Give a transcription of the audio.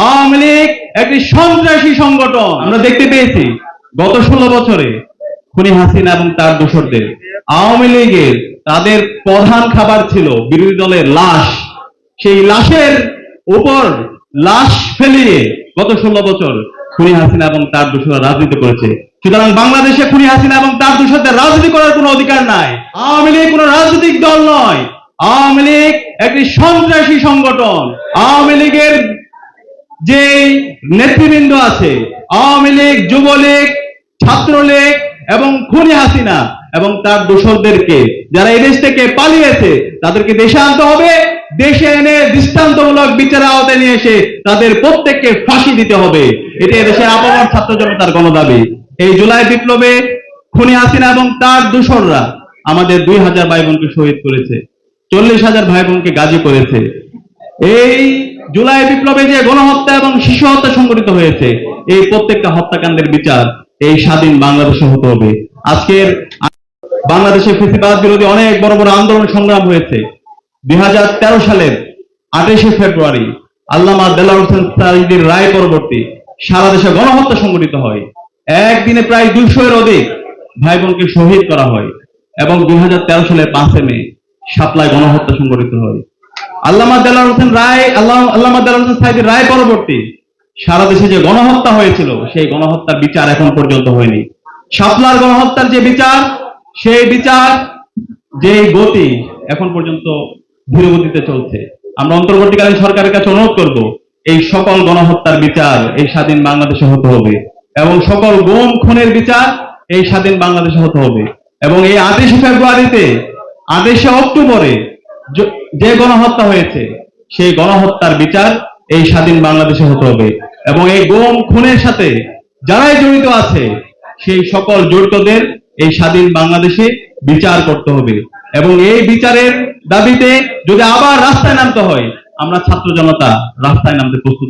আওয়ামী লীগ একটি সন্ত্রাসী সংগঠন। আমরা দেখতে পেয়েছি গত ষোলো বছরে খুনি হাসিনা এবং তার আওয়ামী লীগের তাদের প্রধান খাবার ছিল বিরোধী দলের লাশ। সেই লাশের উপর লাশ ফেলিয়ে গত ষোলো বছর খুনি হাসিনা এবং তার দোষরা রাজনীতি করেছে। সুতরাং বাংলাদেশে খুনি হাসিনা এবং তার দোষরদের রাজনীতি করার কোনো অধিকার নাই। আওয়ামী লীগ কোনো রাজনৈতিক দল নয়। আওয়ামী লীগ একটি সন্ত্রাসী সংগঠন। আওয়ামী লীগের যে নেতৃবৃন্দ আছে, আওয়ামী লীগ, যুবলীগ, ছাত্রলীগ এবং খুনি হাসিনা এবং তার দোসরদেরকে যারা এই দেশ থেকে পালিয়েছে, তাদেরকে দেশে আনতে হবে। দেশে এনে দৃষ্টান্তমূলক বিচারের আওতায় নিয়ে এসে তাদের প্রত্যেককে ফাঁসি দিতে হবে। এটি দেশের আপামর ছাত্র জনতার গণদাবি। এই জুলাই বিপ্লবে খুনি হাসিনা এবং তার দোসররা আমাদের দুই হাজার ভাই বোনকে শহীদ করেছে, চল্লিশ হাজার ভাই বোনকে গাজী করেছে। এই জুলাই বিপ্লবে যে গণহত্যা এবং শিশু হত্যা সংঘটিত হয়েছে, এই প্রত্যেকটা হত্যাকাণ্ডের বিচার এই স্বাধীন বাংলাদেশে হতে হবে। আজকের বাংলাদেশে ফেসিবাদ বিরোধী অনেক বড় বড় আন্দোলন সংগ্রাম হয়েছে। দুই সালের আঠাশে ফেব্রুয়ারি আল্লামা দেলার হোসেন সাইদির রায় পরবর্তী সারা দেশে গণহত্যা সংঘটিত হয়। একদিনে প্রায় দুইশো এর অধিক ভাই বোনকে শহীদ করা হয় এবং দুই সালের পাঁচে মে সাপ্লাই গণহত্যা সংঘটিত হয়। আল্লামা দেলার হোসেন রায়, আল্লাহ, আল্লামা দেলার হোসেন সাইদির রায় পরবর্তী। সারা দেশে যে গণহত্যা হয়েছিল, সেই গণহত্যার বিচার এখন পর্যন্ত হয়নি। শাপলার গণহত্যার যে বিচার, সেই বিচার যে গতি এখন পর্যন্ত ধীরগতিতে চলছে। আমরা অন্তর্বর্তীকালীন সরকারের কাছে অনুরোধ করব, এই সকল গণহত্যার বিচার এই স্বাধীন বাংলাদেশে হতে হবে এবং সকল গোম, খুনের বিচার এই স্বাধীন বাংলাদেশে হতে হবে। এবং এই আঠাশে ফেব্রুয়ারিতে আঠাশে অক্টোবরে যে গণহত্যা হয়েছে, সেই গণহত্যার বিচার এই স্বাধীন বাংলাদেশে হতে হবে। এবং এই গোম খুনের সাথে যারাই জড়িত আছে, সেই সকল জড়িতদের এই স্বাধীন বাংলাদেশে বিচার করতে হবে। এবং এই বিচারের দাবিতে যদি আবার রাস্তায় নামতে হয়, আমরা ছাত্র জনতা রাস্তায় নামতে প্রস্তুত